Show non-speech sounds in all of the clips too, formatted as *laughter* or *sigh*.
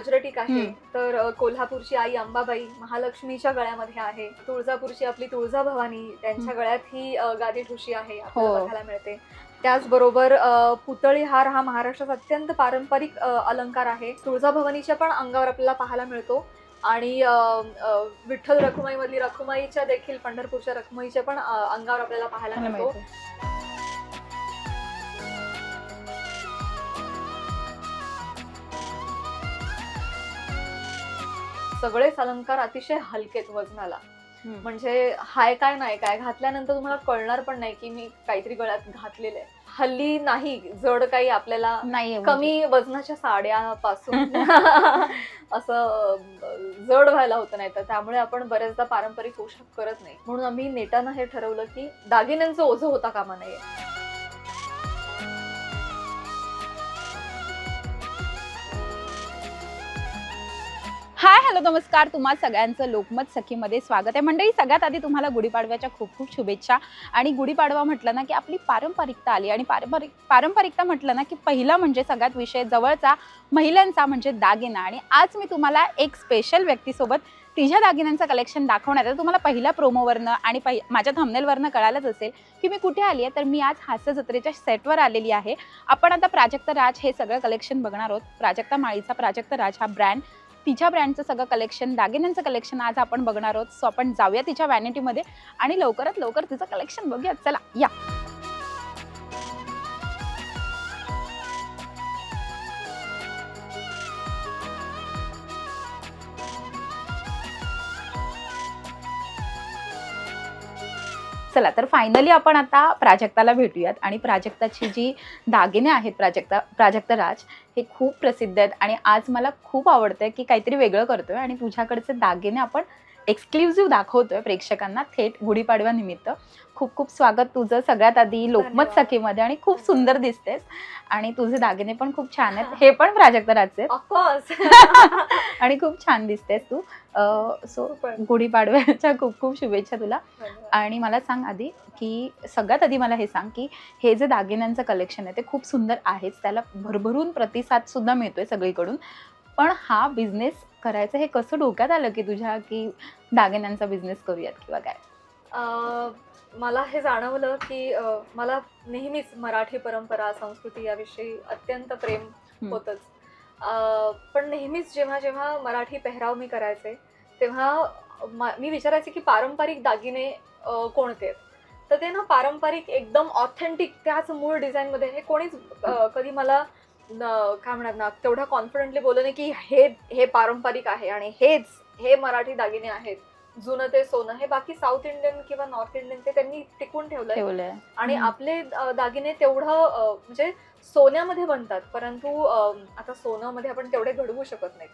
गजरटीक आहे. तर अ, कोल्हापूरची आई अंबाबाई महालक्ष्मीच्या गळ्यामध्ये आहे. तुळजापूरची आपली तुळजाभवानी त्यांच्या गळ्यात ही अ, गादी ठुशी आहे आपल्याला हो. बघायला मिळते. त्याचबरोबर अ, पुतळी हार हा महाराष्ट्रात अत्यंत पारंपरिक अ, अलंकार आहे. तुळजाभवानीच्या पण अंगावर आपल्याला पाहायला मिळतो. आणि अ, अ, विठ्ठल रखुमाई मधली रखुमाईच्या देखील पंढरपूरच्या रखुमाईच्या पण अ, अंगावर आपल्याला पाहायला मिळतो. सगळेच अलंकार अतिशय हलकेत वजनाला. म्हणजे हाय काय नाही काय घातल्यानंतर तुम्हाला कळणार पण नाही की मी काहीतरी गळ्यात घातलेलं आहे हल्ली नाही जड काही आपल्याला नाही आहे कमी वजनाच्या साड्यापासून. *laughs* असं जड व्हायला होतं नाही तर. त्यामुळे आपण बरेचदा पारंपरिक पोशाख करत नाही. म्हणून आम्ही नेटानं हे ठरवलं की दागिन्यांचं ओझं होता कामा नये. हाय हॅलो नमस्कार. तुम्हा सगळ्यांचं लोकमत सखीमध्ये स्वागत आहे. मंडळी सगळ्यात आधी तुम्हाला गुढीपाडव्याच्या खूप खूप शुभेच्छा आणि गुढीपाडवा म्हटलं ना की आपली पारंपरिकता आली आणि पारंपरिक पारंपरिकता म्हटलं ना की पहिला म्हणजे सगळ्यात विषय जवळचा महिलांचा म्हणजे दागिना. आणि आज मी तुम्हाला एक स्पेशल व्यक्तीसोबत तिच्या दागिन्यांचं कलेक्शन दाखवण्यात आहे. तुम्हाला पहिल्या प्रोमोवरनं आणि पहि माझ्या थमनेलवरनं कळालंच असेल की मी कुठे आली आहे. तर मी आज हास्य जत्रेच्या सेटवर आलेली आहे. आपण आता प्राजक्त राज हे सगळं कलेक्शन बघणार आहोत. प्राजक्ता माळीचा प्राजक्त राज हा ब्रँड तिच्या ब्रँडचं सगळं कलेक्शन दागिन्यांचं कलेक्शन आज आपण बघणार आहोत. सो आपण जाऊया तिच्या व्हॅनिटीमध्ये आणि लवकरात लवकर तिचं कलेक्शन बघूया चला या. चला तर फायनली आपण आता प्राजक्ताला भेटूयात. आणि प्राजक्ताची जी दागिने आहेत प्राजक्ता प्राजक्त राज हे खूप प्रसिद्ध आहेत. आणि आज मला खूप आवडतंय की काहीतरी वेगळं करतोय आणि तुझ्याकडचे दागिने आपण एक्सक्लुझिव्ह दाखवतोय प्रेक्षकांना थेट गुढीपाडव्या निमित्त. खूप खूप स्वागत तुझं सगळ्यात आधी लोकमत. सखीमध्ये आणि खूप सुंदर दिसतेस. आणि तुझे दागिने पण खूप छान आहेत. हे. पण प्राजक्त राजचे *laughs* आणि खूप छान दिसतेस तू. सो. गुढीपाडव्याच्या खूप खूप शुभेच्छा तुला. आणि मला सांग आधी की सगळ्यात आधी मला हे सांग की हे जे दागिन्यांचं कलेक्शन आहे ते खूप सुंदर आहेच. त्याला भरभरून प्रतिसाद सुद्धा मिळतोय सगळीकडून. पण हा बिझनेस करायचं? हे कसं डोक्यात आलं की तुझ्या की दागिन्यांचा बिझनेस करूयात किंवा काय? अं, मला हे जाणवलं की अं, मला नेहमीच मराठी परंपरा संस्कृती याविषयी अत्यंत प्रेम. होतच. अं, पण नेहमीच जेव्हा जेव्हा मराठी पेहराव मी करायचे तेव्हा म- मी विचारायचे की पारंपरिक दागिने अं, कोणते आहेत? तर ते ना पारंपरिक एकदम ऑथेंटिक त्याच मूळ डिझाईनमध्ये हे कोणीच अं, कधी मला काय म्हणतात ना तेवढा कॉन्फिडेंटली बोललं नाही की हे हे पारंपरिक आहे आणि हेच हे मराठी दागिने आहेत. जुनं ते सोनं हे बाकी साऊथ इंडियन किंवा नॉर्थ इंडियन ते त्यांनी टिकून ठेवलंय. ठेवलंय. आणि. आपले दागिने तेवढं म्हणजे सोन्यामध्ये बनतात परंतु आता सोन्यामध्ये आपण तेवढे घडवू शकत नाहीत.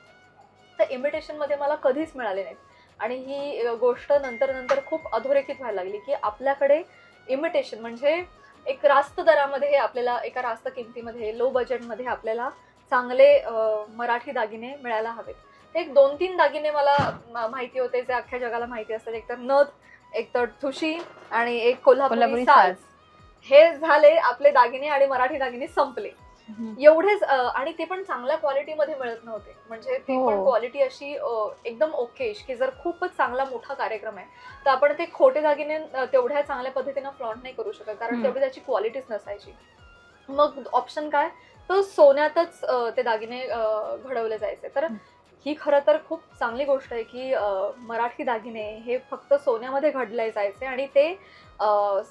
तर इमिटेशनमध्ये मला कधीच मिळाले नाहीत. आणि ही गोष्ट नंतर नंतर खूप अधोरेखित व्हायला लागली की आपल्याकडे इमिटेशन म्हणजे एक रास्त दरामध्ये हे आपल्याला एका रास्त किमतीमध्ये लो बजेटमध्ये आपल्याला चांगले मराठी दागिने मिळायला हवेत. एक दोन तीन दागिने मला माहिती होते जे अख्ख्या जगाला माहिती असतात. एक तर नथ एक तर ठुशी आणि एक कोल्हापुरी साज. हे झाले आपले दागिने आणि मराठी दागिने संपले. एवढेच आणि ते पण चांगल्या क्वालिटीमध्ये मिळत नव्हते म्हणजे ती हो. पण क्वालिटी अशी एकदम ओकेश की जर खूपच चांगला मोठा कार्यक्रम आहे तर आपण ते खोटे दागिने तेवढ्या चांगल्या पद्धतीनं फ्लॉन्ट नाही करू शकत कारण. तेवढी त्याची क्वालिटीच नसायची मग ऑप्शन काय तर सोन्यातच ते दागिने घडवले जायचे तर. ही खरं तर खूप चांगली गोष्ट आहे की मराठी दागिने हे फक्त सोन्यामध्ये घडले जायचे आणि ते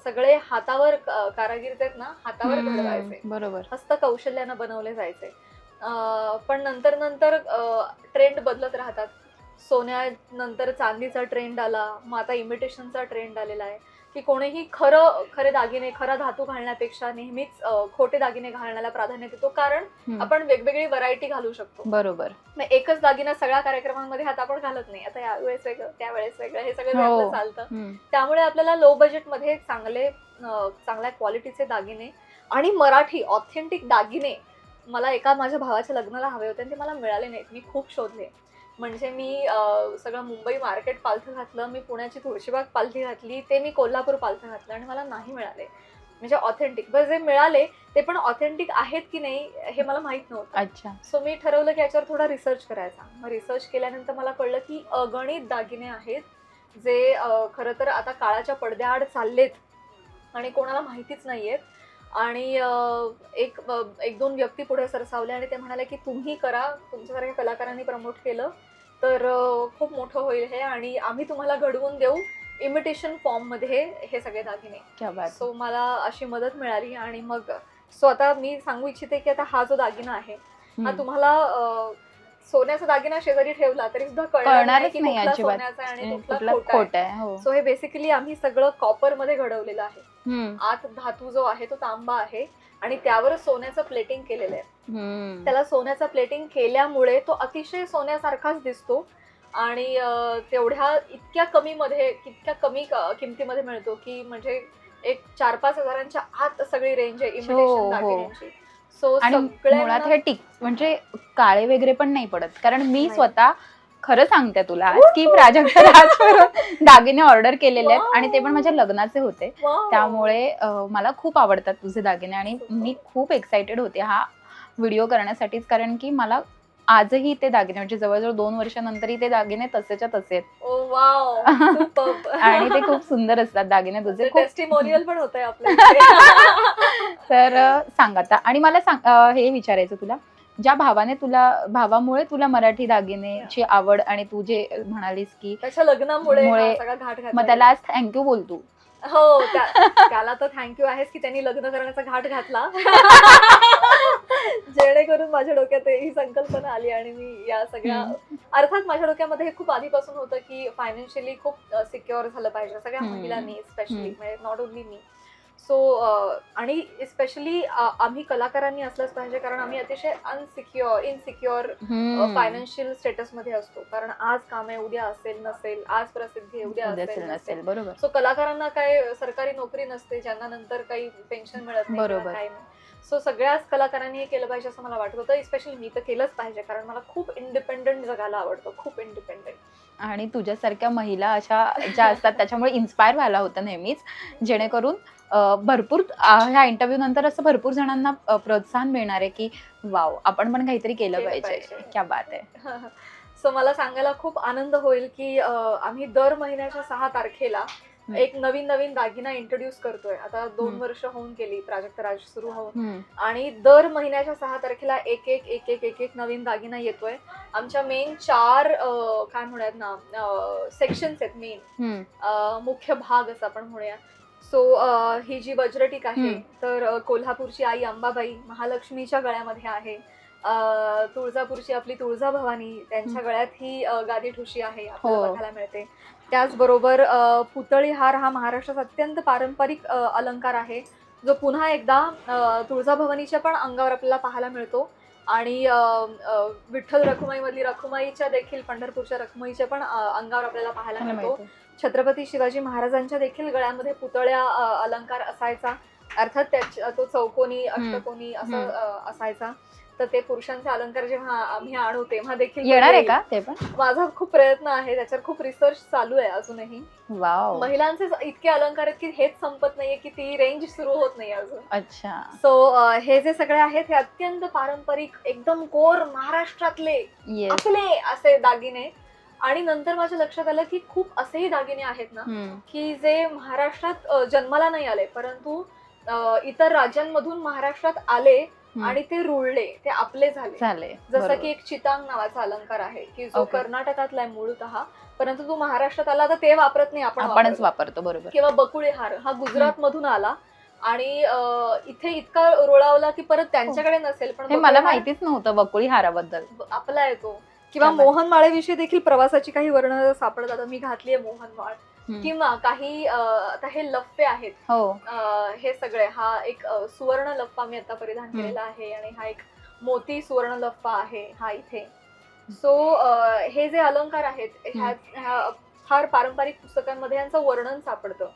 सगळे हातावर कारागिर आहेत ना हातावर घडवायचे. बरोबर. हस्तकौशल्यानं बनवले जायचे. पण नंतर नंतर ट्रेंड बदलत राहतात. सोन्यानंतर चांदीचा ट्रेंड आला मग आता इमिटेशनचा ट्रेंड आलेला आहे. की कोणीही खरं खरे दागिने खरा धातू घालण्यापेक्षा नेहमीच खोटे दागिने घालण्याला प्राधान्य देतो. कारण. आपण वेगवेगळी व्हरायटी घालू शकतो. बरोबर. मग एकच दागिना सगळ्या कार्यक्रमांमध्ये आता आपण घालत नाही. आता यावेळेस वेगळं त्यावेळेस वेगळं हे सगळं हो. चालतं. त्यामुळे आपल्याला लो बजेटमध्ये चांगले चांगल्या क्वालिटीचे दागिने आणि मराठी ऑथेंटिक दागिने मला एका माझ्या भावाच्या लग्नाला हवे होते आणि ते मला मिळाले नाहीत. मी खूप शोधले. म्हणजे मी सगळं मुंबई मार्केट पालथं घातलं मी पुण्याची तुळशीबाग पालथी घातली ते मी कोल्हापूर पालथं घातलं आणि मला नाही मिळाले. म्हणजे ऑथेंटिक बरं जे मिळाले ते पण ऑथेंटिक आहेत की नाही हे मला माहीत नव्हतं. अच्छा. सो मी ठरवलं की याच्यावर थोडा रिसर्च करायचा. मग रिसर्च केल्यानंतर मला कळलं की अगणित दागिने आहेत जे खरं तर आता काळाच्या पडद्याआड चाललेत आणि कोणाला माहितीच नाहीयेत. आणि अं, एक एक दोन व्यक्ती पुढे सरसावले आणि ते म्हणाले की तुम्ही करा तुमच्यासारख्या कलाकारांनी प्रमोट केलं. तर खूप मोठं होईल हे आणि आम्ही तुम्हाला घडवून देऊ इमिटेशन फॉर्ममध्ये हे सगळे दागिने क्या बात सो मला अशी मदत मिळाली आणि मग सो आता मी सांगू इच्छिते की आता हा जो दागिना आहे हा. तुम्हाला सोन्याचा दागिना शेजारी ठेवला तरी सुद्धा कळणार की. सोन्याचा आणि कुठला आहे आहे हो सो हे बेसिकली आम्ही सगळं कॉपरमध्ये घडवलेलं आहे. आत धातू जो आहे तो तांबा आहे आणि त्यावर सोन्याचं प्लेटिंग केलेलं आहे. त्याला सोन्याचं प्लेटिंग केल्यामुळे तो अतिशय सोन्यासारखाच दिसतो आणि तेवढ्या इतक्या कमी मध्ये इतक्या कमी किमतीमध्ये मिळतो की म्हणजे एक चार पाच हजारांच्या आत सगळी रेंज आहे इमिटेशन. दागिन्यांची सो मुळात हे टिक म्हणजे काळे वगैरे पण नाही पडत कारण मी. स्वतः खरं सांगते तुला आज की प्राजक्ता राजवरून दागिने ऑर्डर केलेले आहेत आणि ते पण माझ्या लग्नाचे होते. त्यामुळे मला खूप आवडतात तुझे दागिने आणि मी खूप एक्साइटेड होते हा व्हिडिओ करण्यासाठीच. कारण की मला आजही ते दागिने म्हणजे जवळजवळ दोन वर्षानंतरही ते दागिने तसेच्या तसे वाव *laughs* आणि ते खूप सुंदर असतात दागिने तुझे टेस्टिमोनियल पण होत *laughs* तर सांग आता. आणि मला सांग हे विचारायचं तुला. ज्या भावाने तुला भावामुळे तुला मराठी दागिनेची आवड आणि तू जे म्हणालीस की त्याच्या लग्नामुळे मग त्याला आज थँक्यू बोलतो. हो त्या- *laughs* त्याला तर थँक्यू आहेच की त्यांनी लग्न करण्याचा घाट घातला. *laughs* जेणेकरून माझ्या डोक्यात ही संकल्पना आली आणि मी या सगळ्या अर्थात माझ्या डोक्यामध्ये हे खूप आधीपासून होतं की फायनान्शियली खूप सिक्युअर झालं पाहिजे. सगळ्या. महिलांनी स्पेशली. म्हणजे नॉट ओनली मी सो आणि स्पेशली आम्ही कलाकारांनी असलंच पाहिजे कारण आम्ही अतिशय अनसिक्युअर इनसिक्युअर फायनान्शियल स्टेटसमध्ये असतो. कारण आज काम आहे उद्या असेल नसेल आज प्रसिद्धी आहे उद्या असेल नसेल. बरोबर. सो कलाकारांना काय सरकारी नोकरी नसते ज्यांना नंतर काही पेन्शन मिळत नाही बरोबर. किंवा काही नाही. सो सगळ्याच कलाकारांनी हे केलं पाहिजे असं मला वाटत होतं. स्पेशली मी तर केलंच पाहिजे कारण मला खूप इंडिपेंडंट जगायला आवडतं. खूप इंडिपेंडंट आणि तुझ्यासारख्या महिला अशा ज्या असतात त्याच्यामुळे इन्स्पायर व्हायला होतं नेहमीच. जेणेकरून भरपूर ह्या इंटरव्ह्यू नंतर असं भरपूर जणांना प्रोत्साहन मिळणार आहे की वाव आपण पण काहीतरी केलं पाहिजे. क्या बात आहे. *laughs* सो मला सांगायला खूप आनंद होईल की आम्ही दर महिन्याच्या सहा तारखेला एक नवीन नवीन दागिना इंट्रोड्यूस करतोय. आता दोन. वर्ष होऊन गेली प्राजक्त राज सुरू होऊन. आणि दर महिन्याच्या सहा तारखेला एक एक एक एक एक एक नवीन दागिना येतोय. आमच्या मेन चार काय म्हणूयात ना सेक्शन्स आहेत मेन मुख्य भाग असं आपण म्हणूया. सो ही जी वज्रटीक आहे. तर कोल्हापूरची आई अंबाबाई महालक्ष्मीच्या गळ्यामध्ये आहे तुळजापूरची आपली तुळजाभवानी त्यांच्या हम्म. गळ्यात ही गादी ठुशी आहे आपल्याला हो. बघायला मिळते त्याचबरोबर पुतळी हार हा महाराष्ट्रात अत्यंत पारंपरिक अलंकार आहे जो पुन्हा एकदा तुळजाभवानीच्या पण अंगावर आपल्याला पाहायला मिळतो आणि विठ्ठल रखुमाई मधली रखुमाईच्या देखील पंढरपूरच्या रखुमाईच्या पण अंगावर आपल्याला पाहायला मिळतो. छत्रपती शिवाजी महाराजांच्या देखील गळ्यामध्ये पुतळ्या अलंकार असायचा. अर्थात त्याच तो चौकोनी अष्टकोनी असं असायचा. तर ते पुरुषांचे अलंकार जेव्हा आम्ही आणू तेव्हा देखील येणार आहे येईल. का ते पण? माझा खूप प्रयत्न आहे त्याच्यावर खूप रिसर्च चालू आहे अजूनही. वाव. महिलांचे इतके अलंकार आहेत की हेच संपत नाहीये की ती रेंज सुरू होत नाही अजून. अच्छा. सो हे जे सगळे आहेत हे अत्यंत पारंपरिक एकदम कोर महाराष्ट्रातले आपले असे दागिने. आणि नंतर माझ्या लक्षात आलं की खूप असेही दागिने आहेत ना की जे महाराष्ट्रात जन्माला नाही आले परंतु इतर राज्यांमधून महाराष्ट्रात आले आणि ते रुळले ते आपले झाले. जसं. की एक चितांग नावाचा अलंकार आहे की जो. कर्नाटकातला आहे मूळतः परंतु तो महाराष्ट्रात आला तर ते वापरत नाही आपण आपणच वापरतो. बरोबर. किंवा बकुळे हार हा गुजरात मधून आला आणि इथे इतका रोळावला की परत त्यांच्याकडे नसेल पण हे मला माहितीच नव्हतं बकुळी हाराबद्दल आपला येतो किंवा. मोहन माळेविषयी देखील प्रवासाची काही वर्णन सापडतात. मी घातलीये मोहन माळ. किंवा काही आता हे लफ्फे आहेत. हो. हे सगळे हा एक सुवर्ण लफ्फा मी आता परिधान. केलेला आहे आणि हा एक मोती सुवर्ण लफ्फा आहे हा इथे. सो हे जे अलंकार आहेत ह्या फार पारंपरिक पुस्तकांमध्ये यांचं वर्णन सापडतं.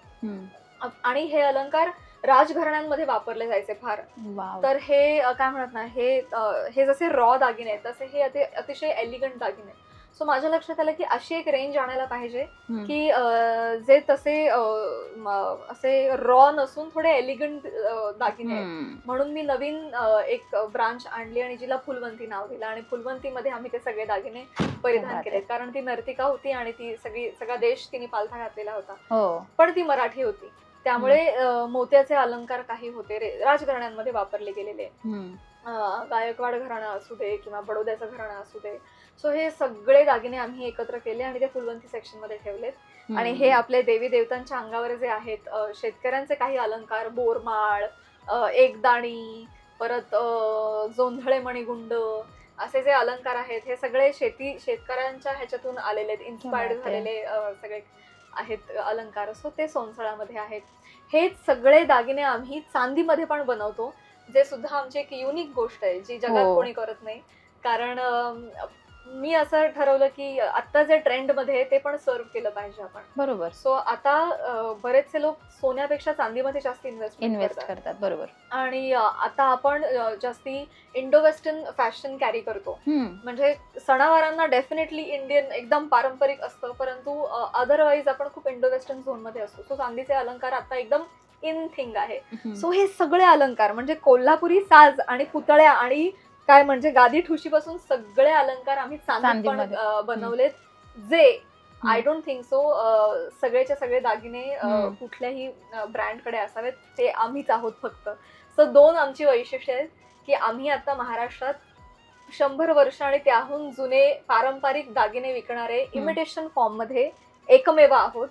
आणि हे अलंकार राजघराण्यांमध्ये वापरले जायचे फार. तर हे काय म्हणत ना हे हे जसे रॉ दागिने आहेत तसे हे अति- अतिशय एलिगंट दागिने आहेत. सो माझ्या लक्षात आलं की अशी एक रेंज आणायला पाहिजे. की जे तसे असे रॉ नसून थोडे एलिगंट दागिने. म्हणून मी नवीन एक ब्रांच आणली आणि जिला फुलवंती नाव दिलं आणि फुलवंतीमध्ये आम्ही ते सगळे दागिने परिधान. केले कारण ती नर्तिका होती आणि ती सगळी सगळा देश तिने पालथा घातलेला होता. हो. पण ती मराठी होती. त्यामुळे मोत्याचे अलंकार काही होते रे- राजघराण्यांमध्ये वापरले गेलेले. गायकवाड घराणं असू दे किंवा बडोद्याचं घराणं असू दे. सो हे सगळे दागिने आम्ही एकत्र केले आणि ते फुलवंती सेक्शनमध्ये ठेवलेत. आणि हे आपले देवी देवतांच्या अंगावर जे आहेत शेतकऱ्यांचे काही अलंकार बोरमाळ एकदाणी परत जोंधळे मणिगुंड असे जे अलंकार आहेत हे सगळे शेती शेतकऱ्यांच्या ह्याच्यातून आलेले आहेत. इन्स्पायर्ड. झालेले सगळे. आहेत अलंकार सो ते सोनसळामध्ये आहेत हेच सगळे दागिने आम्ही चांदीमध्ये पण बनवतो जे सुद्धा आमची एक युनिक गोष्ट आहे जी जगात हो. कोणी करत नाही कारण मी असं ठरवलं की आता जे ट्रेंडमध्ये आहे ते पण सर्व केलं पाहिजे आपण. बरोबर. सो आता बरेचसे लोक सोन्यापेक्षा चांदीमध्ये जास्त इन्व्हेस्ट इन्व्हेस्ट करतात बरोबर. आणि आता आपण जास्ती इंडो वेस्टर्न फॅशन कॅरी करतो. म्हणजे सणावारांना डेफिनेटली इंडियन एकदम पारंपरिक असतं परंतु अदरवाईज आपण खूप इंडो वेस्टर्न झोनमध्ये असतो. सो चांदीचे अलंकार आता एकदम इन थिंग आहे. सो हे सगळे अलंकार म्हणजे कोल्हापुरी साज आणि पुतळ्या आणि काय म्हणजे गादी ठुशीपासून सगळे अलंकार आम्ही पण. अ, बनवलेत जे आय डोंट थिंक सो सगळेच्या सगळे दागिने. कुठल्याही ब्रँडकडे असावेत ते आम्हीच आहोत फक्त सो दोन आमची वैशिष्ट्य आहेत की आम्ही आता महाराष्ट्रात शंभर वर्ष आणि त्याहून जुने पारंपरिक दागिने विकणारे इमिटेशन फॉर्ममध्ये एकमेव आहोत.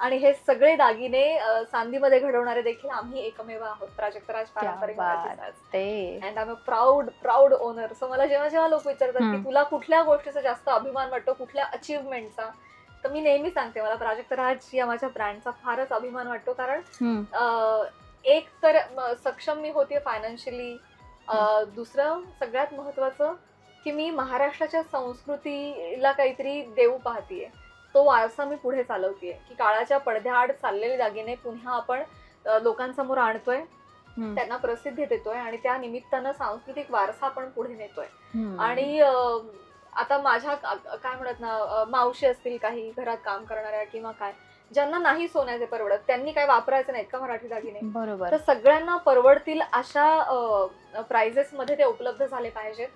आणि हे सगळे दागिने अ, चांदीमध्ये घडवणारे देखील आम्ही एकमेव आहोत. प्राजक्तराज पारंपरिक क्या मराठी बात. साज ते and I proud proud owner so मला जेव्हा जेव्हा लोक विचारतात. की तुला कुठल्या गोष्टीचा जास्त अभिमान वाटतो कुठल्या अचीवमेंटचा तर मी नेहमी सांगते मला प्राजक्तराज या माझ्या ब्रँडचा फारच अभिमान वाटतो. कारण एक तर सक्षम मी होते फायनान्शियली दुसरं सगळ्यात महत्वाचं की मी महाराष्ट्राच्या संस्कृतीला काहीतरी देऊ पाहतीये. तो वारसा मी पुढे चालवतीये की काळाच्या पडद्याआड चाललेले दागिने पुन्हा आपण लोकांसमोर आणतोय. त्यांना प्रसिद्धी देतोय आणि त्या निमित्तानं सांस्कृतिक वारसा आपण पुढे नेतोय. आणि आता माझ्या काय म्हणत ना मावशी असतील काही घरात काम करणाऱ्या किंवा काय ज्यांना नाही सोन्याचे परवडत त्यांनी काय वापरायचे नाहीत का मराठी दागिने बरोबर तर सगळ्यांना परवडतील अशा प्राइजेस मध्ये ते उपलब्ध झाले पाहिजेत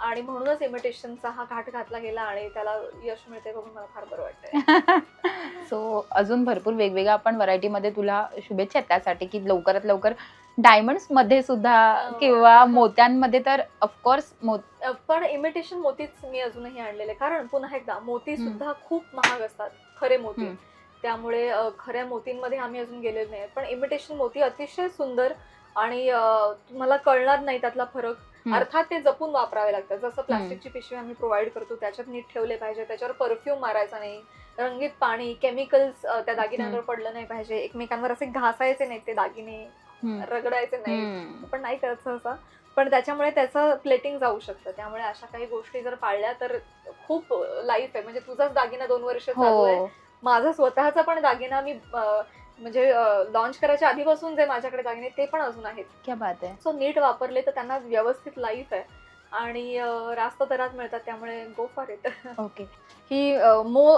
आणि म्हणूनच इमिटेशनचा हा घाट घातला गेला आणि त्याला यश मिळते बघून मला फार बरं वाटतंय *laughs* सो अजून भरपूर वेगवेगळ्या आपण व्हरायटीमध्ये तुला शुभेच्छा आहेत त्यासाठी की लवकरात लवकर डायमंड्समध्ये सुद्धा हो. किंवा मोत्यांमध्ये तर ऑफकोर्स पण इमिटेशन मोतीच मी अजूनही आणलेले कारण पुन्हा एकदा मोती. सुद्धा खूप महाग असतात खरे मोती. त्यामुळे खऱ्या मोतींमध्ये आम्ही अजून गेलेलो नाही पण इमिटेशन मोती अतिशय सुंदर आणि तुम्हाला कळणार नाही त्यातला फरक. अर्थात ते जपून वापरावे लागतात. जसं प्लास्टिकची पिशवी आम्ही प्रोव्हाइड करतो त्याच्यात नीट ठेवले पाहिजे त्याच्यावर परफ्यूम मारायचा नाही रंगीत पाणी केमिकल्स त्या दागिन्यांवर पडलं नाही पाहिजे. एकमेकांवर असे घासायचे नाहीत ते दागिने रगडायचे नाही पण नाही करत सहसा. पण त्याच्यामुळे त्याचं प्लेटिंग जाऊ शकतं. त्यामुळे अशा काही गोष्टी जर पाळल्या तर खूप लाईफ आहे. म्हणजे तुझाच दागिना दोन वर्ष चालू आहे. हो. माझा स्वतःचा पण दागिना मी म्हणजे लॉन्च करायच्या आधीपासून जे माझ्याकडे दागिने ते पण अजून आहेत. क्या बात आहे. सो नीट वापरले तर त्यांना व्यवस्थित लाईफ आहे. आणि रास्त दरात मिळतात त्यामुळे गो फॉर इट ओके ही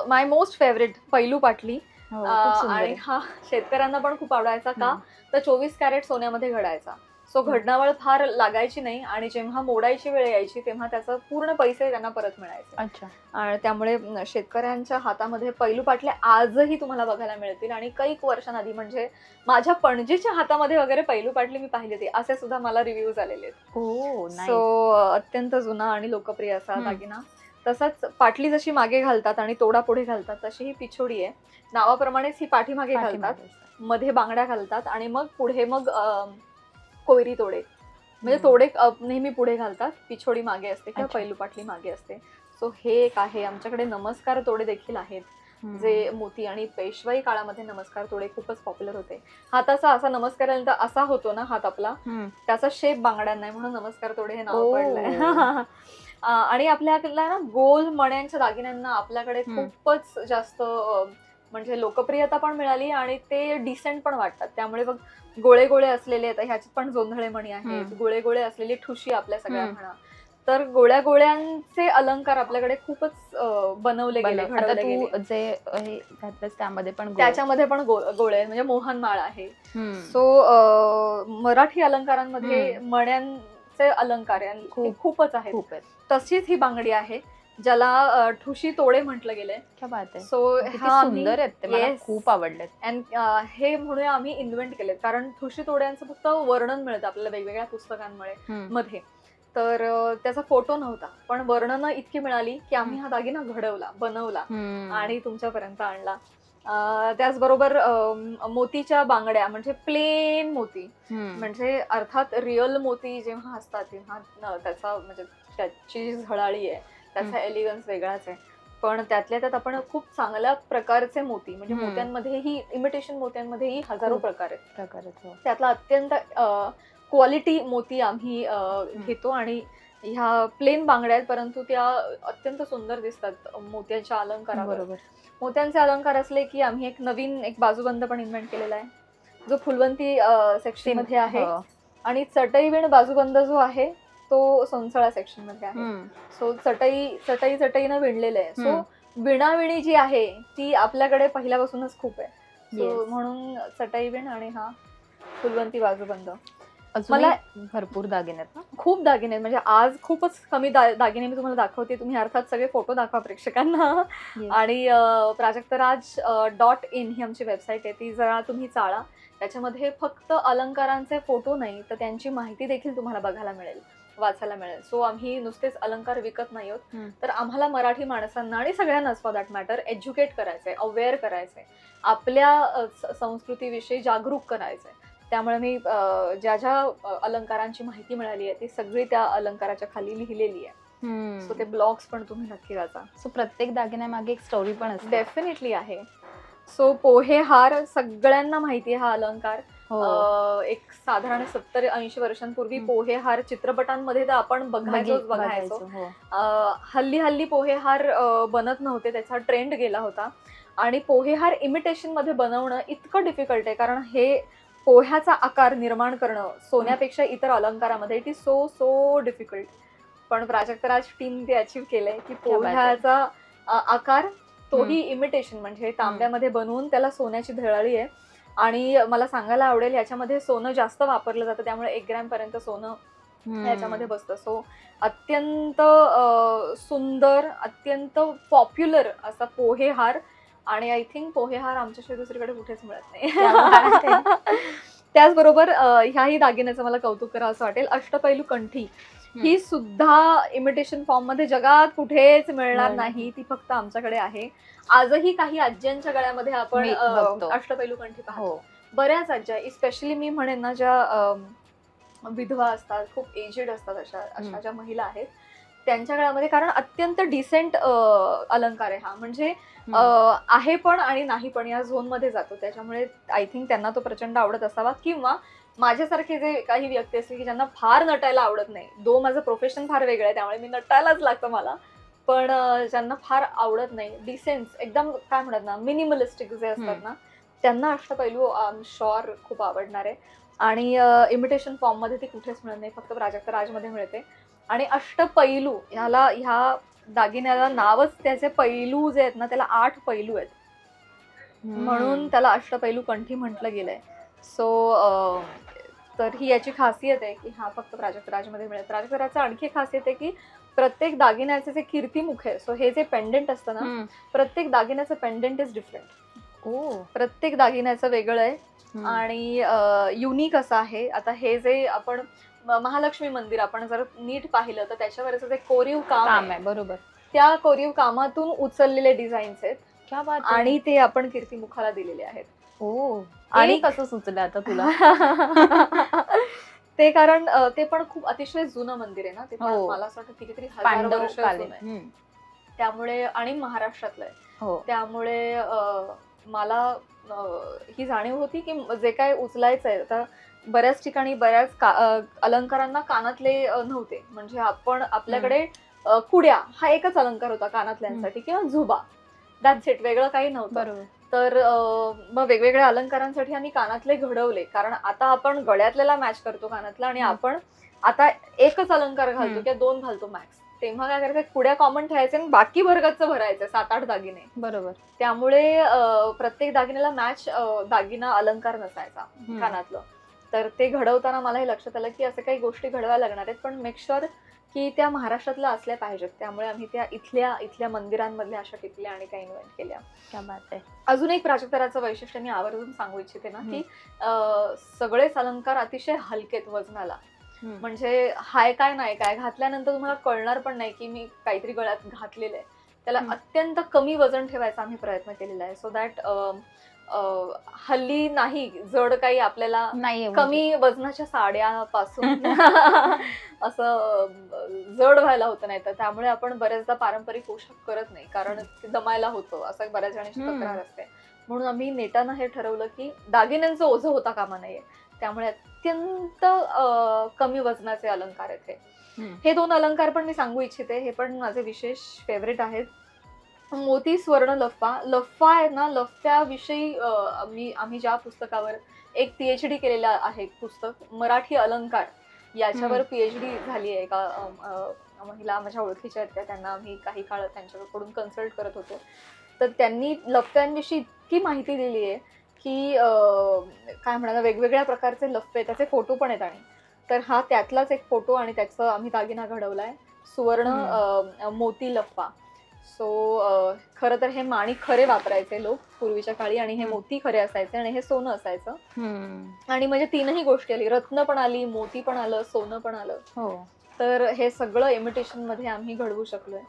माय मोस्ट फेवरेट पैलू पाटली. हो, आणि. हा शेतकऱ्यांना पण खूप आवडायचा का. तर चोवीस कॅरेट सोन्यामध्ये घडायचा. सो. घडणावळ फार लागायची नाही आणि जेव्हा मोडायची वेळ यायची तेव्हा त्याचं पूर्ण पैसे त्यांना परत मिळायचे. अच्छा. आणि त्यामुळे शेतकऱ्यांच्या हातामध्ये पैलू पाटले आजही तुम्हाला बघायला मिळतील आणि कैक वर्षांआधी म्हणजे माझ्या पणजीच्या हातामध्ये वगैरे पैलू पाटली मी पाहिले ते असे सुद्धा मला रिव्ह्यूज आलेले आहेत. हो सो अत्यंत जुना आणि लोकप्रिय असा. दागिना. तसाच पाटली जशी मागे घालतात आणि तोडा पुढे घालतात तशी ही पिछोडी आहे. नावाप्रमाणेच ही पाठीमागे घालतात. मध्ये बांगड्या घालतात आणि मग पुढे मग कोयरी तोडे. म्हणजे. तोडे नेहमी पुढे घालतात पिछोडी मागे असते किंवा. पैलू पाटली मागे असते. सो हे एक आहे. आमच्याकडे नमस्कार तोडे देखील आहेत. जे मोती आणि पेशवाई काळामध्ये नमस्कार तोडे खूपच पॉप्युलर होते. हाताचा असा नमस्कार असा होतो ना हात आपला? त्याचा शेप बांगड्या नाही म्हणून नमस्कार तोडे हे नाव. पडलंय. *laughs* आणि आपल्याकडला ना गोल मण्यांच्या दागिन्यांना आपल्याकडे. खूपच जास्त म्हणजे लोकप्रियता पण मिळाली आणि ते डिसेंट पण वाटतात त्यामुळे बघ गोळे गोळे असलेले आहेत ह्याच्यात पण जोंधळे मणी आहेत. गोळे गोळे असलेली ठुशी आपल्या सगळ्या. म्हणा तर गोळ्या गोळ्यांचे अलंकार आपल्याकडे खूपच बनवले गेले आता तू जे हे घातलंस त्यामध्ये पण. त्याच्यामध्ये पण गोळे म्हणजे मोहनमाळ आहे हम्म. सो मराठी अलंकारांमध्ये मण्यांचे अलंकार आहे, खूप. खूपच आहेत खूप आहेत तशीच ही बांगडी आहे ज्याला ठुशी तोडे म्हटलं गेलंय. सो सुंदर आहेत ते. मला Yes. खूप आवडलेत. अँड हे म्हणूया आम्ही इन्व्हेंट केले कारण ठुशी तोड्यांचं फक्त वर्णन मिळतं आपल्याला वेगवेगळ्या पुस्तकांमुळे. मध्ये. तर त्याचा फोटो नव्हता. पण वर्णनं इतकी मिळाली की आम्ही हा दागिना घडवला बनवला. आणि तुमच्यापर्यंत आणला. त्याचबरोबर मोतीच्या बांगड्या म्हणजे प्लेन मोती. म्हणजे अर्थात रिअल मोती जेव्हा असतात तेव्हा त्याचा म्हणजे त्याची झळाळी आहे त्याचा. एलिगन्स वेगळाच आहे पण त्यातल्या त्यात आपण खूप चांगल्या प्रकारचे मोती म्हणजे. मोत्यांमध्येही इमिटेशन मोत्यांमध्येही हजारो. प्रकार आहेत प्रकार आहेत, हो. त्यातला अत्यंत क्वालिटी मोती आम्ही घेतो आणि ह्या प्लेन बांगड्या आहेत परंतु त्या अत्यंत सुंदर दिसतात मोत्याच्या अलंकारावर बरोबर मोत्यांचे अलंकार असले की आम्ही एक नवीन एक बाजूबंद पण इन्व्हेंट केलेला आहे जो फुलवंती सेक्शनमध्ये आहे हो. आणि चटई विण बाजूबंद जो आहे तो सोनसळा सेक्शनमध्ये आहे. सो चटई चटई चटईनं विणलेलं आहे. सो. विणाविणी जी आहे ती आपल्याकडे पहिल्यापासूनच खूप आहे. सो. म्हणून चटई विण आणि हा फुलवंती बाजूबंद मला- भरपूर दागिने आहेत ना? खूप दागिने आहेत. म्हणजे आज खूपच कमी दा- दागिने मी तुम्हाला दाखवते. तुम्ही अर्थात सगळे फोटो दाखवा प्रेक्षकांना. आणि प्राजक्तराज डॉट इन ही आमची वेबसाईट आहे. ती जरा तुम्ही चाळा. त्याच्यामध्ये फक्त अलंकारांचे फोटो नाही तर त्यांची माहिती देखील तुम्हाला बघायला मिळेल. वाचायला मिळेल. सो आम्ही नुसतेच अलंकार विकत नाही आहोत. तर आम्हाला मराठी माणसांना आणि सगळ्यांनाच फॉर दॅट मॅटर एज्युकेट करायचंय अवेअर करायचंय. आपल्या संस्कृतीविषयी जागरूक करायचंय. त्यामुळे मी ज्या ज्या अलंकारांची माहिती मिळाली आहे ती सगळी त्या अलंकाराच्या खाली लिहिलेली आहे. सो ते ब्लॉग्स पण तुम्ही नक्की वाचा. सो प्रत्येक दागिन्यामागे एक स्टोरी पण असते. डेफिनेटली आहे. सो पोहे हार सगळ्यांना माहिती आहे हा अलंकार. अं, एक साधारण सत्तर ऐंशी वर्षांपूर्वी हम्म. पोहे हार चित्रपटांमध्ये तर आपण बघायचो बघी- बघायचो. बघायचो, हो. अं, हल्ली हल्ली पोहे हार अं, बनत नव्हते त्याचा ट्रेंड गेला होता. आणि पोहे हार इमिटेशनमध्ये बनवणं इतकं डिफिकल्ट आहे कारण हे पोह्याचा आकार निर्माण करणं सोन्यापेक्षा इतर अलंकारामध्ये it is so so difficult पण प्राजक्तराज टीम ते अचीव्ह केलंय की क्या बात आहे. पोह्याचा अं, आकार तोही इमिटेशन म्हणजे तांब्यामध्ये बनवून त्याला सोन्याची धळाळी आहे. आणि मला सांगायला आवडेल ह्याच्यामध्ये सोनं जास्त वापरलं जातं त्यामुळे एक ग्रॅम पर्यंत सोनं. याच्यामध्ये बसतं. सो अत्यंत सुंदर अत्यंत पॉप्युलर असा पोहे हार आणि आय थिंक पोहे हार आमच्याशिवाय दुसरीकडे कुठेच मिळत नाही. *laughs* त्याचबरोबर ह्याही दागिन्याचं मला कौतुक करावं असं वाटेल. अष्टपैलू कंठी. ही सुद्धा इमिटेशन फॉर्ममध्ये जगात कुठेच मिळणार नाही. ती फक्त आमच्याकडे आहे. आजही काही आज्यांच्या गळ्यामध्ये आपण. अष्टपैलू कंठी पाहतो. हो. बऱ्याच आज्या इस्पेशली मी म्हणेन ना ज्या विधवा असतात खूप एजेड असतात अशा अशा. ज्या महिला आहेत त्यांच्या काळामध्ये कारण अत्यंत डिसेंट अलंकार आहे हा. म्हणजे आहे पण आणि नाही पण या झोनमध्ये जातो. त्याच्यामुळे आय थिंक त्यांना तो प्रचंड आवडत असावा किंवा माझ्यासारखे जे काही व्यक्ती असतील की ज्यांना फार नटायला आवडत नाही दो माझं प्रोफेशन फार वेगळं आहे त्यामुळे मी नटायलाच लागतं मला. पण ज्यांना फार आवडत नाही डिसेन्स एकदम काय म्हणतात ना मिनिमलिस्टिक जे असतात. ना त्यांना अष्टपैलू आय एम शुअर खूप आवडणार आहे. आणि इमिटेशन फॉर्ममध्ये ती कुठेच मिळत नाही फक्त प्राजक्त राजमध्ये मिळते. आणि अष्टपैलू ह्याला ह्या दागिन्याला नावच त्याचे पैलू जे आहेत ना त्याला आठ पैलू आहेत. म्हणून त्याला अष्टपैलू कंठी म्हटलं गेलंय. सो तर ही याची खासियत आहे की हा फक्त प्राजक्त राजमध्ये मिळेल प्राजक्त राजचं आणखी खासियत आहे की प्रत्येक दागिन्याचे जे कीर्तिमुख आहे सो हे जे पेंडेंट असतं ना. प्रत्येक दागिन्याचं पेंडेंट इज डिफरंट ओ. प्रत्येक दागिन्याचं वेगळं आहे. आणि युनिक असं आहे. आता हे जे आपण महालक्ष्मी मंदिर आपण जर नीट पाहिलं तर त्याच्यावरचं जे कोरीव काम आहे बरोबर. त्या कोरीव कामातून उचललेले डिझाईन्स आहेत. आणि ते आपण कीर्तिमुखाला दिलेले आहेत. ओ. आणि- कसं सुचलं आता तुला? *laughs* ते कारण ते पण खूप अतिशय जुनं मंदिर आहे ना ते पण हो. मला असं वाटतं कितीतरी हजार वर्ष जुनं आहे. त्यामुळे आणि महाराष्ट्रातलं आहे. हो. त्यामुळे अ, मला अ, ही जाणीव होती की जे काय उचलायचं आहे आता बऱ्याच ठिकाणी बऱ्याच का- अ, अलंकारांना कानातले अ, नव्हते. म्हणजे आपण आपल्याकडे अ, कुड्या हा एकच अलंकार होता कानातल्यांसाठी किंवा झुबा. दॅट्स इट वेगळं काही नव्हतं. बरोबर. तर मग वेगवेगळ्या अलंकारांसाठी आम्ही कानातले घडवले कारण आता आपण गळ्यातल्याला मॅच करतो कानातला आणि. आपण आता एकच अलंकार घालतो. किंवा दोन घालतो मॅक्स तेव्हा काय करायचं पुढ्या कॉमन ठेवायचे आणि बाकी वर्गाचं भरायचं सात आठ दागिने बरोबर त्यामुळे प्रत्येक दागिन्याला मॅच दागिना अलंकार नसायचा. कानातलं तर ते घडवताना मला हे लक्षात आलं की असं काही गोष्टी घडवायला लागणार आहेत पण मेक शुअर की त्या महाराष्ट्रातल्या असल्या पाहिजेत त्यामुळे आम्ही त्या इथल्या इथल्या मंदिरांमधल्या अशा टिपल्या आणि काही इन्व्हेंट केल्या क्या बात आहे अजून एक प्राजक्तराचं वैशिष्ट्य मी आवर्जून सांगू इच्छिते ना. की सगळेच अलंकार अतिशय हलकेत वजनाला. म्हणजे हाय काय नाही काय घातल्यानंतर तुम्हाला कळणार पण नाही की मी काहीतरी गळ्यात घातलेलं आहे त्याला. अत्यंत कमी वजन ठेवायचा आम्ही प्रयत्न केलेला आहे सो दॅट हल्ली नाही जड काही आपल्याला नाही एवढं. कमी वजनाच्या साड्यापासून *laughs* *laughs* असं अं, जड व्हायला होतं नाही तर. त्यामुळे आपण बऱ्याचदा पारंपरिक पोशाख करत नाही. कारण ते दमायला होतं. असं बऱ्याच जणांची. तक्रार असते. म्हणून आम्ही नेटानं हे ठरवलं की दागिन्यांचं ओझं होता कामा नये. त्यामुळे अत्यंत कमी वजनाचे अलंकार आहेत. हे. दोन अलंकार पण मी सांगू इच्छिते. हे पण माझे विशेष फेवरेट आहेत. मोती स्वर्ण लफ्फा लफ्फा आहे ना लफ्फ्याविषयी मी आम्ही ज्या पुस्तकावर एक पीएच डी केलेलं आहे पुस्तक मराठी अलंकार याच्यावर हम्म. पीएच डी झाली आहे. एका महिला माझ्या ओळखीच्या आहेत त्या त्यांना आम्ही काही काळ त्यांच्याकडून कन्सल्ट करत होतो. तर त्यांनी लफ्फ्यांविषयी इतकी माहिती दिली आहे की काय म्हणा वेगवेगळ्या प्रकारचे लफ्फे त्याचे फोटो पण आहेत आणि. तर हा त्यातलाच एक फोटो आणि त्याचं आम्ही दागिना घडवलाय. सुवर्ण अं, मोती लफ्फा सो खरं तर हे माणिक खरे वापरायचे लोक पूर्वीच्या काळी आणि हे. मोती खरे असायचे आणि हे सोनं असायचं. आणि म्हणजे तीनही गोष्टी आली. रत्न पण आली मोती पण आलं सोनं पण आलं. हो. तर हे सगळं इमिटेशनमध्ये आम्ही घडवू शकलोय.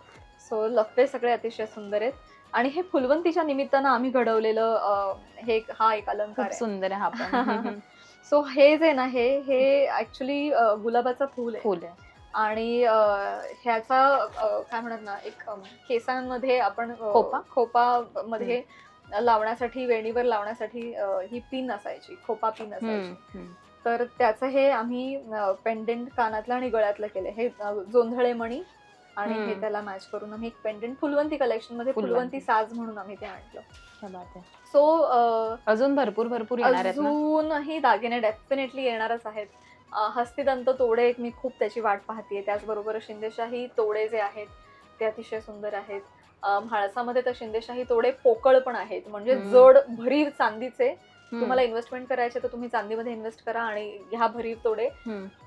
सो लफे सगळे अतिशय सुंदर आहेत. आणि हे फुलवंतीच्या निमित्तानं आम्ही घडवलेलं हे हा एक अलंकार सुंदर आहे हा पण. *laughs* सो हे जे ना हे हे ऍक्च्युली गुलाबाचं फुल आहे. आणि ह्याचा काय म्हणतात ना एक केसांमध्ये आपण खोपा? खोपा मध्ये लावण्यासाठी वेणीवर लावण्यासाठी ही पिन असायची खोपा पिन असायची. तर त्याचं हे आम्ही पेंडेंट कानातलं आणि गळ्यातलं केलं हे जोंधळे मणी आणि हे. त्याला मॅच करून आम्ही एक पेंडेंट फुलवंती कलेक्शनमध्ये फुलवंती. साज म्हणून आम्ही ते आणलं सो अजून भरपूर भरपूर अजूनही दागिने डेफिनेटली येणारच आहेत हस्तिदंत तोडे एक मी खूप त्याची वाट पाहतीये. त्याचबरोबर शिंदेशाही तोडे जे आहेत ते अतिशय सुंदर आहेत. म्हाळसामध्ये तर शिंदेशाही तोडे पोकळ पण आहेत. म्हणजे. जड भरीव चांदीचे. तुम्हाला इन्व्हेस्टमेंट करायचे तर तुम्ही चांदीमध्ये इन्व्हेस्ट करा आणि घ्या भरीव तोडे.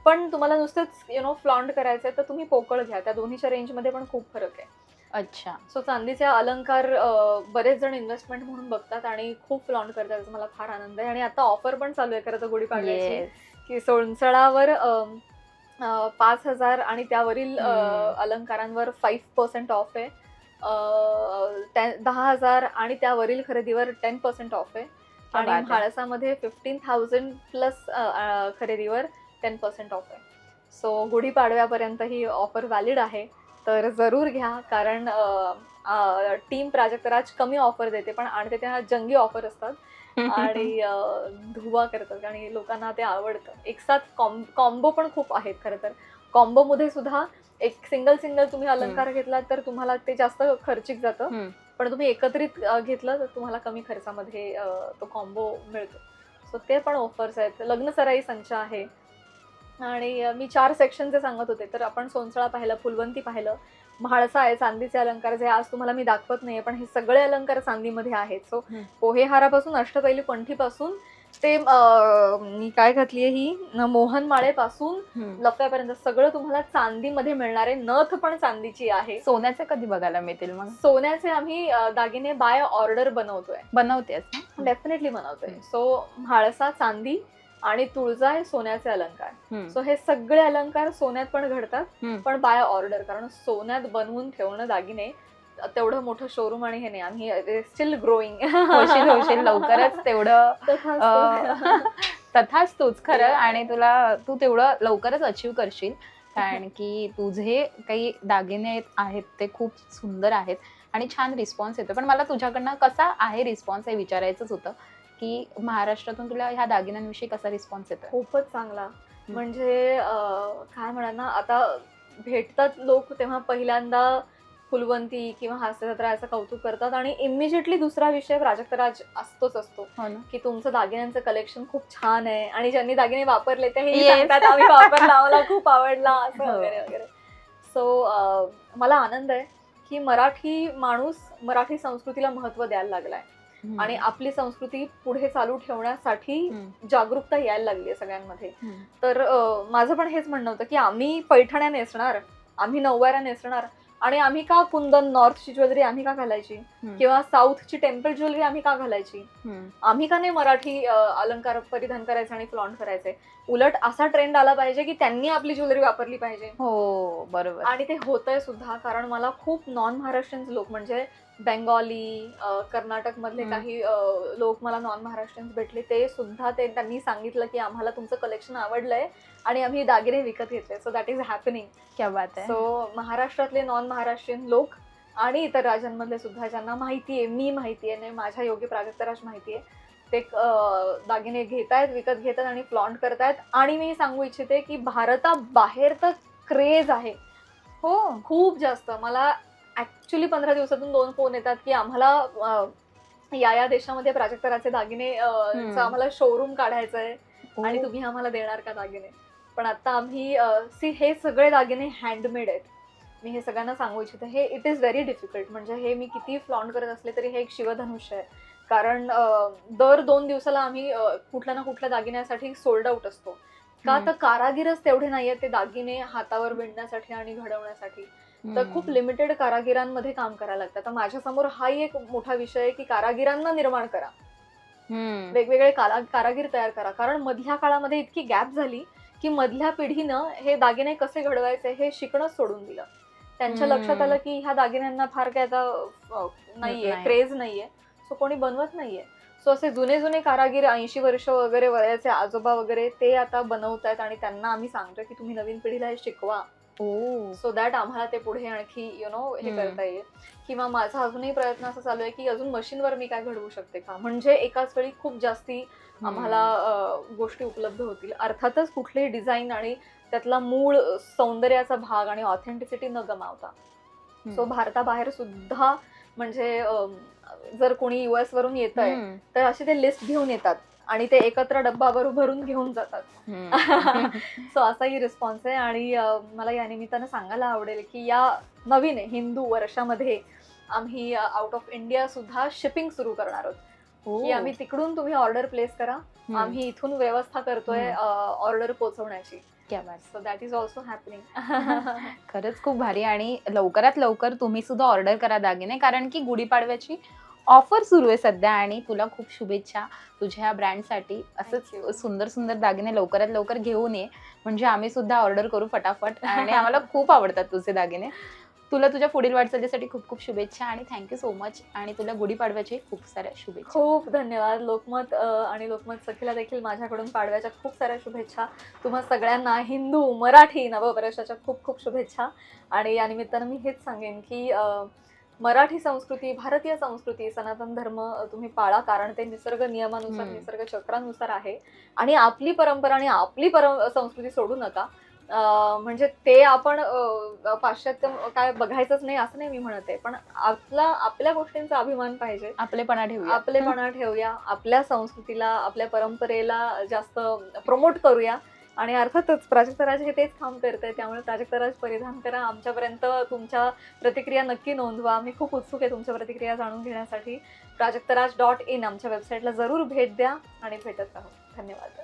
पण तुम्हाला नुसतेच यु नो फ्लॉन्ट करायचे तर तुम्ही पोकळ घ्या. त्या दोन्हीच्या रेंजमध्ये पण खूप फरक आहे. अच्छा. सो चांदीचे अलंकार बरेच जण इन्व्हेस्टमेंट म्हणून बघतात आणि खूप फ्लॉन्ट करतात. मला फार आनंद आहे. आणि आता ऑफर पण चालू आहे. खरं तर गुढीपाडव्याची. की सोनसळावर पाच हजार आणि त्यावरील. अलंकारांवर फाईव्ह पर्सेंट ऑफ आहे. दहा हजार आणि त्यावरील खरेदीवर टेन पर्सेंट ऑफ आहे. आणि. म्हाळसामध्ये फिफ्टीन थाउजंड प्लस खरेदीवर टेन पर्सेंट ऑफ आहे. सो गुढीपाडव्यापर्यंत ही ऑफर व्हॅलिड आहे. तर जरूर घ्या कारण टीम प्राजक्तराज कमी ऑफर देते पण आणि ते त्या जंगी ऑफर असतात. आणि *laughs* धुवा करतात आणि लोकांना ते आवडतं. एक साथ कॉम्बो पण खूप आहेत खरं तर. कॉम्बो मध्ये सुद्धा एक सिंगल सिंगल तुम्ही अलंकार घेतला तर तुम्हाला ते जास्त खर्चिक जातं. पण तुम्ही एकत्रित घेतलं तर तुम्हाला कमी खर्चामध्ये तो कॉम्बो मिळतो. सो ते पण ऑफर्स आहेत. लग्न सराई संच आहे. आणि मी चार सेक्शनचे सांगत होते तर आपण सोनसळा पाहिलं फुलवंती पाहिलं म्हाळसा आहे चांदीचे अलंकार जे आज तुम्हाला मी दाखवत नाहीये पण हे सगळे अलंकार चांदीमध्ये आहेत. सो. पोहेहारापासून अष्टपैली पंठीपासून ते मी काय घातली ही? न- मोहनमाळेपासून हम्म. लफ्यापर्यंत सगळं तुम्हाला चांदीमध्ये मिळणारे नथ पण चांदीची आहे. सोन्याचे कधी बघायला मिळतील मग? सोन्याचे आम्ही दागिने बाय ऑर्डर बनवतोय. बनवतेस ना? डेफिनेटली बनवतोय. सो म्हाळसा चांदी आणि तुळजा हे सोन्याचे अलंकार. सो हे सगळे अलंकार सोन्यात पण घडतात. पण बाय ऑर्डर. कारण सोन्यात बनवून ठेवणं दागिने तेवढं मोठं शोरूम आणि हे नाही. आम्ही स्टील ग्रोईंग लवकरच तेवढं तथाच तूच खरं. आणि तुला तू तेवढं लवकरच अचीव करशील. कारण की तुझे काही दागिने आहेत ते खूप सुंदर आहेत आणि छान रिस्पॉन्स येतो पण मला तुझ्याकडनं कसा आहे रिस्पॉन्स हे विचारायचंच होतं. की महाराष्ट्रातून तुला ह्या दागिन्यांविषयी कसा रिस्पॉन्स येतो खूपच चांगला म्हणजे काय म्हणा ना आता भेटतात लोक तेव्हा पहिल्यांदा फुलवंती किंवा हास्यजत्रा याचं कौतुक करतात आणि इमिजिएटली दुसरा विषय प्राजक्तराज असतोच असतो हो की तुमचं दागिन्यांचं कलेक्शन खूप छान आहे आणि ज्यांनी दागिने वापरले ते हे. सांगतात आम्ही वापरला आम्हाला खूप आवडला *laughs* असं हो. वगैरे वगैरे सो मला आनंद आहे की मराठी माणूस मराठी संस्कृतीला महत्त्व द्यायला लागलाय. आणि आपली संस्कृती पुढे चालू ठेवण्यासाठी. जागरूकता यायला लागली आहे सगळ्यांमध्ये. तर माझं पण हेच म्हणणं होतं की आम्ही पैठण्या नेसणार आम्ही नऊवाऱ्या नेसणार आणि आम्ही का कुंदन नॉर्थची ज्वेलरी आम्ही का घालायची. किंवा साऊथची टेम्पल ज्वेलरी आम्ही का घालायची. आम्ही का नाही मराठी अलंकार परिधान करायचे आणि फ्लॉन्ट करायचे उलट असा ट्रेंड आला पाहिजे की त्यांनी आपली ज्वेलरी वापरली पाहिजे हो बरोबर आणि ते होतंय सुद्धा कारण मला खूप नॉन महाराष्ट्रीयन्स लोक म्हणजे बेंगॉली कर्नाटक मधले. काही लोक मला नॉन महाराष्ट्रीयन्स भेटले ते सुद्धा ते त्यांनी सांगितलं की आम्हाला तुमचं कलेक्शन आवडलंय आणि आम्ही दागिने विकत घेतले. सो दॅट इज हॅपनिंग क्या बात आहे सो महाराष्ट्रातले नॉन महाराष्ट्रीयन लोक आणि इतर राज्यांमधले सुद्धा ज्यांना माहिती आहे मी माहिती आहे माझ्या योगी प्राजक्तराज माहिती आहे ते दागिने घेतायत विकत घेतात आणि फ्लॉन्ट करतायत. आणि मी सांगू इच्छिते की भारताबाहेर तर क्रेज आहे. हो. खूप जास्त. मला ऍक्च्युली पंधरा दिवसातून दोन फोन येतात की आम्हाला या या देशामध्ये प्राजक्तराचे दागिने आम्हाला शोरूम काढायचं आहे आणि हो. तुम्ही आम्हाला देणार का दागिने? पण आता आम्ही सी हे सगळे दागिने हँडमेड आहेत. मी हे सगळ्यांना सांगू इच्छिते हे इट इज व्हेरी डिफिकल्ट म्हणजे हे मी किती फ्लॉन्ट करत असले तरी हे एक शिवधनुष्य आहे. कारण दर दोन दिवसाला आम्ही कुठल्या ना कुठल्या दागिन्यासाठी सोल्ड आउट असतो. का. तर कारागीरच तेवढे नाहीये ते दागिने हातावर विणण्यासाठी आणि घडवण्यासाठी. तर खूप. लिमिटेड कारागिरांमध्ये काम करायला लागतं. तर माझ्यासमोर हाही एक मोठा विषय आहे की कारागिरांना निर्माण करा. वेगवेगळे कारा कारागीर तयार करा. कारण मधल्या काळामध्ये इतकी गॅप झाली की मधल्या पिढीनं हे दागिने कसे घडवायचे हे शिकणंच सोडून दिलं. त्यांच्या. लक्षात आलं की ह्या दागिन्यांना फार काय आता नाहीये नाही. क्रेज नाहीये. सो कोणी बनवत नाहीये. सो असे जुने जुने कारागीर ऐंशी वर्ष वगैरे वयाचे आजोबा वगैरे ते आता बनवत आहेत आणि त्यांना आम्ही सांगतोय की तुम्ही नवीन पिढीला हे शिकवा. सो दॅट आम्हाला ते पुढे आणखी यु नो हे. करता येईल. किंवा माझा अजूनही प्रयत्न असा चालू आहे की अजून मशीनवर मी काय घडवू शकते का? म्हणजे एकाच वेळी खूप जास्ती आम्हाला गोष्टी उपलब्ध होतील अर्थातच कुठलीही डिझाईन आणि त्यातला मूळ सौंदर्याचा भाग आणि ऑथेंटिसिटी न गमावता. सो भारताबाहेर सुद्धा म्हणजे जर कोणी युएस वरून येत आहे. तर असे ते लिस्ट घेऊन येतात आणि ते एकत्र डब्बावर भरून घेऊन जातात. सो *laughs* असाही रिस्पॉन्स आहे आणि मला या निमित्तानं सांगायला आवडेल की या नवीन हिंदू वर्षामध्ये आम्ही आउट ऑफ इंडिया सुद्धा शिपिंग सुरू करणार आहोत. की आम्ही तिकडून तुम्ही ऑर्डर प्लेस करा. आम्ही इथून व्यवस्था करतोय ऑर्डर पोहोचवण्याची. So that is also happening खरंच खूप भारी आणि लवकरात लवकर तुम्ही सुद्धा ऑर्डर करा दागिने कारण की गुढीपाडव्याची ऑफर सुरू आहे सध्या आणि तुला खूप शुभेच्छा तुझ्या ह्या ब्रँडसाठी. असंच सुंदर सुंदर दागिने लवकरात लवकर घेऊन ये. म्हणजे आम्ही सुद्धा ऑर्डर करू फटाफट *laughs* आणि आम्हाला खूप आवडतात तुझे दागिने. तुला तुझ्या पुढील वाटचालीसाठी खूप खूप शुभेच्छा आणि थँक्यू सो मच आणि तुला गुढीपाडव्याची खूप साऱ्या शुभेच्छा. खूप धन्यवाद. लोकमत आणि लोकमत सखीला देखील माझ्याकडून पाडव्याच्या खूप साऱ्या शुभेच्छा. तुम्हा सगळ्यांना हिंदू मराठी नववर्षाच्या खूप खूप शुभेच्छा. आणि या निमित्तानं मी हेच सांगेन की मराठी संस्कृती भारतीय संस्कृती सनातन धर्म तुम्ही पाळा कारण ते निसर्ग नियमानुसार. निसर्ग चक्रानुसार आहे. आणि आपली परंपरा आणि आपली पर संस्कृती सोडू नका. म्हणजे ते आपण पाश्चात्य काय बघायचंच नाही असं नाही मी म्हणत. आहे पण आपला आपल्या गोष्टींचा अभिमान पाहिजे. आपलेपणा ठेवूया. आपलेपणा ठेवूया. आपल्या संस्कृतीला आपल्या परंपरेला जास्त प्रमोट करूया. आणि अर्थातच प्राजक्तराज हे तेच काम करतंय. त्यामुळे प्राजक्तराज परिधान करा. आमच्यापर्यंत तुमच्या प्रतिक्रिया नक्की नोंदवा. आम्ही खूप उत्सुक आहे तुमच्या प्रतिक्रिया जाणून घेण्यासाठी. प्राजक्तराज डॉट इन आमच्या वेबसाईटला जरूर भेट द्या आणि भेटत राहू. धन्यवाद.